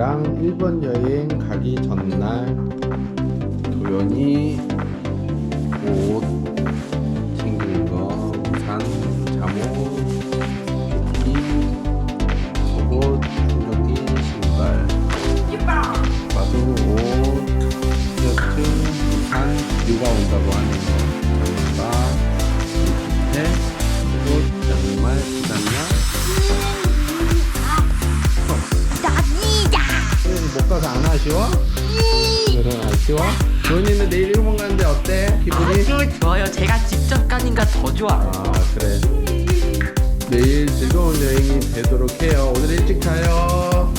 도연이랑 일본 여행 가기 전날 도연이 옷 챙긴 거 우산, 잠옷, 조끼, 속옷, 충전기, 신발. 마도 옷, 티셔츠, 우산, 비가 온다고 하는 아쉬워? 그래 아쉬워? 도현이는 내일 일본 가는데 어때? 기분이? 아주 좋아요. 제가 직접 가니까 더 좋아. 아 그래. 내일 즐거운 여행이 되도록 해요. 오늘 일찍 자요.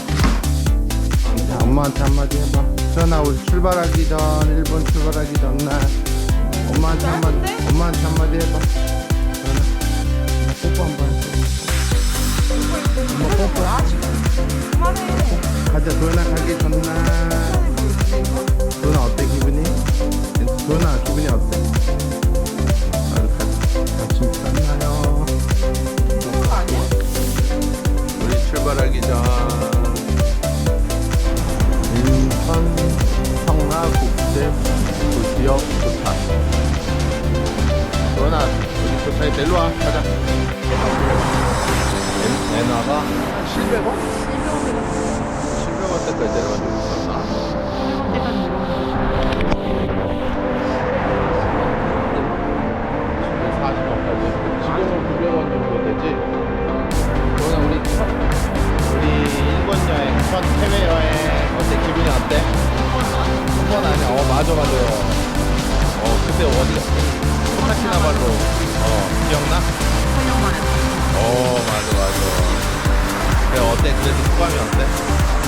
자, 엄마한테 한마디 해봐. 전화 우리 출발하기 전 일본 출발하기 전날. 엄마한테 한마디 엄마한테 한마디 해봐. 전화. 엄마 뽀뽀 한번 해줘 엄마 뽀뽀. 가자. 도현아 가기 전날 출발하기 전 인천 성나국제 도시역 도착. 도현아 여기 도착해 내일로 와. 가자. 엔- 엔화가 700원? 700원 때까지 있 번 아니야. 어 맞아 맞아. 어 그때 어디? 코타키나발루 어 기억나? 어 맞아 맞아. 그래 어때? 그래도 소감이 어때?